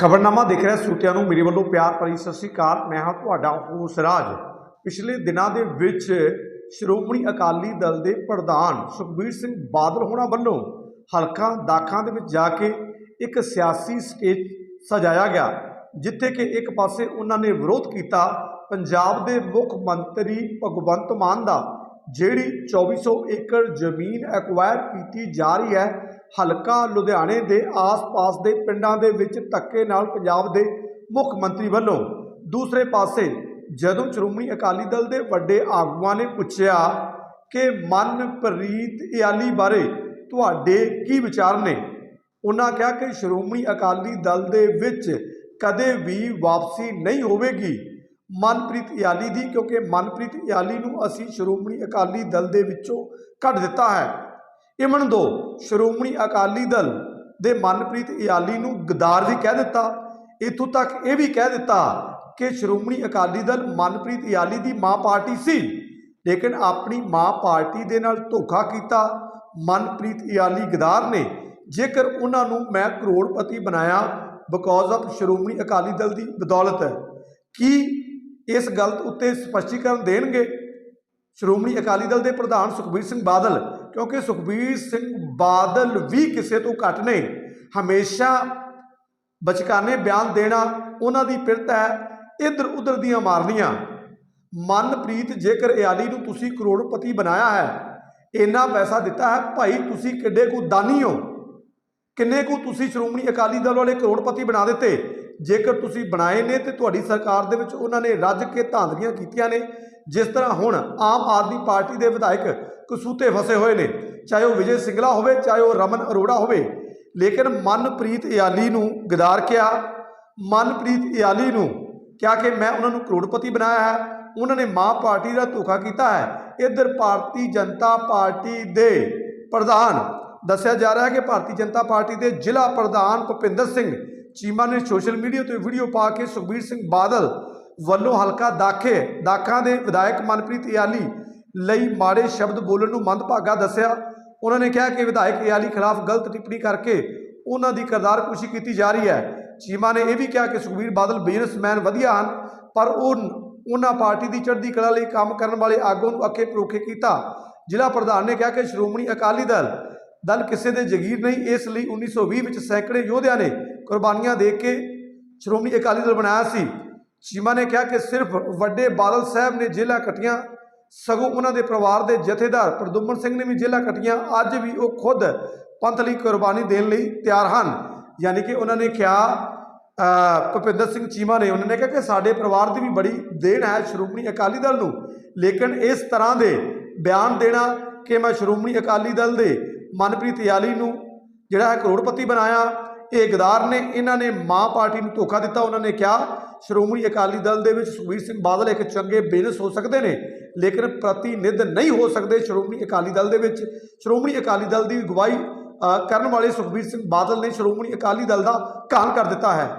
ਖਬਰਨਾਮਾ ਦੇਖ ਰਿਹਾ ਸੂਤਿਆਂ ਨੂੰ, ਮੇਰੇ ਵੱਲੋਂ ਪਿਆਰ ਭਰੀ ਸਤਿ ਸ੍ਰੀ ਅਕਾਲ। ਮੈਂ ਹਾਂ ਤੁਹਾਡਾ ਹੋਸ ਰਾਜ। ਪਿਛਲੇ ਦਿਨਾਂ ਦੇ ਵਿੱਚ ਸ਼੍ਰੋਮਣੀ ਅਕਾਲੀ ਦਲ ਦੇ ਪ੍ਰਧਾਨ ਸੁਖਬੀਰ ਸਿੰਘ ਬਾਦਲ ਹੋਣਾ ਵੱਲੋਂ ਹਲਕਾ, ਦਾਖਾਂ ਦੇ ਵਿੱਚ ਜਾ ਕੇ ਇੱਕ ਸਿਆਸੀ ਸਟੇਜ ਸਜਾਇਆ ਗਿਆ, ਜਿੱਥੇ ਕਿ ਇੱਕ ਪਾਸੇ ਉਹਨਾਂ ਨੇ ਵਿਰੋਧ ਕੀਤਾ ਪੰਜਾਬ ਦੇ ਮੁੱਖ ਮੰਤਰੀ ਭਗਵੰਤ ਮਾਨ ਦਾ, ਜਿਹੜੀ 2400 ਏਕੜ ਜ਼ਮੀਨ ਐਕਵਾਇਰ ਕੀਤੀ ਜਾ ਰਹੀ ਹੈ। ਹਲਕਾ ਲੁਧਿਆਣੇ ਦੇ ਆਸ-ਪਾਸ ਦੇ ਪਿੰਡਾਂ ਦੇ ਵਿੱਚ ਧੱਕੇ ਨਾਲ ਪੰਜਾਬ ਦੇ ਮੁੱਖ ਮੰਤਰੀ ਵੱਲੋਂ ਦੂਸਰੇ ਪਾਸੇ ਜਦੋਂ ਸ਼੍ਰੋਮਣੀ ਅਕਾਲੀ ਦਲ ਦੇ ਵੱਡੇ ਆਗੂਆਂ ਨੇ ਪੁੱਛਿਆ ਕਿ ਮਨਪ੍ਰੀਤ ਇਆਲੀ ਬਾਰੇ ਤੁਹਾਡੇ ਕੀ ਵਿਚਾਰ ਨੇ? ਉਹਨਾਂ ਕਿਹਾ ਕਿ ਸ਼੍ਰੋਮਣੀ ਅਕਾਲੀ ਦਲ ਦੇ ਵਿੱਚ ਕਦੇ ਵੀ ਵਾਪਸੀ ਨਹੀਂ ਹੋਵੇਗੀ ਮਨਪ੍ਰੀਤ ਇਆਲੀ ਦੀ, ਕਿਉਂਕਿ ਮਨਪ੍ਰੀਤ ਇਆਲੀ ਨੂੰ ਅਸੀਂ ਸ਼੍ਰੋਮਣੀ ਅਕਾਲੀ ਦਲ ਦੇ ਵਿੱਚੋਂ ਕੱਢ ਦਿੱਤਾ ਹੈ। ਇਮਨ ਦੋ, ਸ਼੍ਰੋਮਣੀ ਅਕਾਲੀ ਦਲ ਦੇ ਮਨਪ੍ਰੀਤ ਇਆਲੀ ਨੂੰ ਗਦਾਰ ਵੀ ਕਹਿ ਦਿੱਤਾ। ਇਥੋਂ ਤੱਕ ਇਹ ਵੀ ਕਹਿ ਦਿੱਤਾ ਕਿ ਸ਼੍ਰੋਮਣੀ ਅਕਾਲੀ ਦਲ ਮਨਪ੍ਰੀਤ ਇਆਲੀ ਦੀ ਮਾਂ ਪਾਰਟੀ ਸੀ, ਲੇਕਿਨ ਆਪਣੀ ਮਾਂ ਪਾਰਟੀ ਦੇ ਨਾਲ ਧੋਖਾ ਕੀਤਾ। ਮਨਪ੍ਰੀਤ ਇਆਲੀ ਗਦਾਰ ਨੇ, ਜੇਕਰ ਉਹਨਾਂ ਨੂੰ ਮੈਂ ਕਰੋੜਪਤੀ ਬਣਾਇਆ ਬਿਕੋਜ਼ ਆਫ ਸ਼੍ਰੋਮਣੀ ਅਕਾਲੀ ਦਲ ਦੀ ਬਦੌਲਤ ਹੈ, ਕੀ ਇਸ ਗੱਲ ਉੱਤੇ ਸਪਸ਼ਟੀਕਰਨ ਦੇਣਗੇ? ਸ਼੍ਰੋਮਣੀ ਅਕਾਲੀ ਦਲ ਦੇ ਪ੍ਰਧਾਨ ਸੁਖਬੀਰ ਸਿੰਘ ਬਾਦਲ ਕਿਉਂਕਿ ਸੁਖਬੀਰ ਸਿੰਘ ਬਾਦਲ ਵੀ ਕਿਸੇ ਤੋਂ ਘੱਟ ਨਹੀਂ। ਹਮੇਸ਼ਾ ਬਚਕਾਨੇ ਬਿਆਨ ਦੇਣਾ ਉਹਨਾਂ ਦੀ ਪਿਰਤ ਹੈ ਇੱਧਰ ਉੱਧਰ ਦੀਆਂ ਮਾਰਨੀਆਂ। ਮਨਪ੍ਰੀਤ, ਜੇਕਰ ਇਆਲੀ ਨੂੰ ਤੁਸੀਂ ਕਰੋੜਪਤੀ ਬਣਾਇਆ ਹੈ, ਇੰਨਾ ਪੈਸਾ ਦਿੱਤਾ ਹੈ, ਭਾਈ ਤੁਸੀਂ ਕਿੱਡੇ ਕੁ ਦਾਨੀ ਹੋ? ਕਿੰਨੇ ਕੁ ਤੁਸੀਂ ਸ਼੍ਰੋਮਣੀ ਅਕਾਲੀ ਦਲ ਵਾਲੇ ਕਰੋੜਪਤੀ ਬਣਾ ਦਿੱਤੇ? ਜੇਕਰ ਤੁਸੀਂ ਬਣਾਏ ਨੇ ਤੇ ਤੁਹਾਡੀ ਸਰਕਾਰ ਦੇ ਵਿੱਚ ਉਹਨਾਂ ਨੇ ਰੱਜ ਕੇ ਧਾਂਦਲੀਆਂ ਕੀਤੀਆਂ ਨੇ, ਜਿਸ ਤਰ੍ਹਾਂ ਹੁਣ ਆਮ ਆਦਮੀ ਪਾਰਟੀ ਦੇ ਵਿਧਾਇਕ ਕਸੂਤੇ ਫਸੇ ਹੋਏ ਨੇ, ਚਾਹੇ ਉਹ ਵਿਜੇ ਸਿੰਗਲਾ ਹੋਵੇ, ਚਾਹੇ ਉਹ ਰਮਨ ਅਰੋੜਾ ਹੋਵੇ। ਲੇਕਿਨ ਮਨਪ੍ਰੀਤ ਇਆਲੀ ਨੂੰ ਗਦਾਰ ਕਿਹਾ, ਮਨਪ੍ਰੀਤ ਇਆਲੀ ਨੂੰ ਕਿਹਾ ਕਿ ਮੈਂ ਉਹਨਾਂ ਨੂੰ ਕਰੋੜਪਤੀ ਬਣਾਇਆ ਹੈ, ਉਹਨਾਂ ਨੇ ਮਾਂ ਪਾਰਟੀ ਦਾ ਧੋਖਾ ਕੀਤਾ ਹੈ। ਇੱਧਰ ਭਾਰਤੀ ਜਨਤਾ ਪਾਰਟੀ ਦੇ ਪ੍ਰਧਾਨ, ਦੱਸਿਆ ਜਾ ਰਿਹਾ ਹੈ ਕਿ ਭਾਰਤੀ ਜਨਤਾ ਪਾਰਟੀ ਦੇ ਜ਼ਿਲ੍ਹਾ ਪ੍ਰਧਾਨ ਭੁਪਿੰਦਰ ਸਿੰਘ ਚੀਮਾ ਨੇ ਸੋਸ਼ਲ ਮੀਡੀਆ ਤੇ ਵੀਡੀਓ ਪਾ ਕੇ ਸੁਖਬੀਰ ਸਿੰਘ ਬਾਦਲ ਵੱਲੋਂ ਹਲਕਾ ਦਾਖੇ, ਦਾਖਾਂ ਦੇ ਵਿਧਾਇਕ ਮਨਪ੍ਰੀਤ ਇਆਲੀ ਲਈ ਮਾੜੇ ਸ਼ਬਦ ਬੋਲਣ ਨੂੰ ਮੰਦਭਾਗਾ ਦੱਸਿਆ। ਉਹਨਾਂ ਨੇ ਕਿਹਾ ਕਿ ਵਿਧਾਇਕ ਇਆਲੀ ਖਿਲਾਫ ਗਲਤ ਟਿੱਪਣੀ ਕਰਕੇ ਉਹਨਾਂ ਦੀ ਕਰਦਾਰਕੁਸ਼ੀ ਕੀਤੀ ਜਾ ਰਹੀ ਹੈ। ਚੀਮਾ ਨੇ ਇਹ ਵੀ ਕਿਹਾ ਕਿ ਸੁਖਬੀਰ ਬਾਦਲ ਬਿਜ਼ਨਸਮੈਨ ਵਧੀਆ ਹਨ, ਪਰ ਉਹ ਉਹਨਾਂ ਪਾਰਟੀ ਦੀ ਚੜ੍ਹਦੀ ਕਲਾ ਲਈ ਕੰਮ ਕਰਨ ਵਾਲੇ ਆਗੂ ਨੂੰ ਅੱਕੇ ਪਰੋਖੇ ਕੀਤਾ। ਜ਼ਿਲ੍ਹਾ ਪ੍ਰਧਾਨ ਨੇ ਕਿਹਾ ਕਿ ਸ਼੍ਰੋਮਣੀ ਅਕਾਲੀ ਦਲ ਦਲ ਕਿਸੇ ਦੇ ਜਗੀਰ ਨਹੀਂ, ਇਸ ਲਈ 1920 ਵਿੱਚ ਸੈਂਕੜੇ ਯੋਧਿਆਂ ਨੇ ਕੁਰਬਾਨੀਆਂ ਦੇ ਕੇ ਸ਼੍ਰੋਮਣੀ ਅਕਾਲੀ ਦਲ ਬਣਾਇਆ ਸੀ। ਚੀਮਾ ਨੇ ਕਿਹਾ ਕਿ ਸਿਰਫ ਵੱਡੇ ਬਾਦਲ ਸਾਹਿਬ ਨੇ ਜੇਲ੍ਹਾਂ ਕੱਟੀਆਂ ਸਗੋਂ ਉਹਨਾਂ ਦੇ ਪਰਿਵਾਰ ਦੇ ਜਥੇਦਾਰ ਪ੍ਰਦੁਮਨ ਸਿੰਘ ਨੇ ਵੀ ਜੇਲ੍ਹਾਂ ਕੱਟੀਆਂ ਅੱਜ ਵੀ ਉਹ ਖੁਦ ਪੰਥ ਲਈ ਕੁਰਬਾਨੀ ਦੇਣ ਲਈ ਤਿਆਰ ਹਨ। ਯਾਨੀ ਕਿ ਉਹਨਾਂ ਨੇ ਕਿਹਾ ਅ, ਭੁਪਿੰਦਰ ਸਿੰਘ ਚੀਮਾ ਨੇ ਉਹਨਾਂ ਨੇ ਕਿਹਾ ਕਿ ਸਾਡੇ ਪਰਿਵਾਰ ਦੀ ਵੀ ਬੜੀ ਦੇਣ ਹੈ ਸ਼੍ਰੋਮਣੀ ਅਕਾਲੀ ਦਲ ਨੂੰ। ਲੇਕਿਨ ਇਸ ਤਰ੍ਹਾਂ ਦੇ ਬਿਆਨ ਦੇਣਾ ਕਿ ਮੈਂ ਸ਼੍ਰੋਮਣੀ ਅਕਾਲੀ ਦਲ ਦੇ ਮਨਪ੍ਰੀਤ ਯਾਲੀ ਨੂੰ ਜਿਹੜਾ ਹੈ ਕਰੋੜਪਤੀ ਬਣਾਇਆ ਇਹ ਗਦਾਰ ਨੇ, ਇਹਨਾਂ ਨੇ ਮਾਂ ਪਾਰਟੀ ਨੂੰ ਧੋਖਾ ਦਿੱਤਾ। ਉਹਨਾਂ ਨੇ ਕਿਹਾ, ਸ਼੍ਰੋਮਣੀ ਅਕਾਲੀ ਦਲ ਦੇ ਵਿੱਚ ਸੁਖਬੀਰ ਸਿੰਘ ਬਾਦਲ ਇੱਕ ਚੰਗੇ ਬਿਜ਼ਨਸ ਹੋ ਸਕਦੇ ਨੇ, ਲੇਕਿਨ ਪ੍ਰਤੀਨਿਧ ਨਹੀਂ ਹੋ ਸਕਦੇ ਸ਼੍ਰੋਮਣੀ ਅਕਾਲੀ ਦਲ ਦੇ ਵਿੱਚ। ਸ਼੍ਰੋਮਣੀ ਅਕਾਲੀ ਦਲ ਦੀ ਅਗਵਾਈ ਕਰਨ ਵਾਲੇ ਸੁਖਬੀਰ ਸਿੰਘ ਬਾਦਲ ਨੇ ਸ਼੍ਰੋਮਣੀ ਅਕਾਲੀ ਦਲ ਦਾ ਘਾਣ ਕਰ ਦਿੱਤਾ ਹੈ।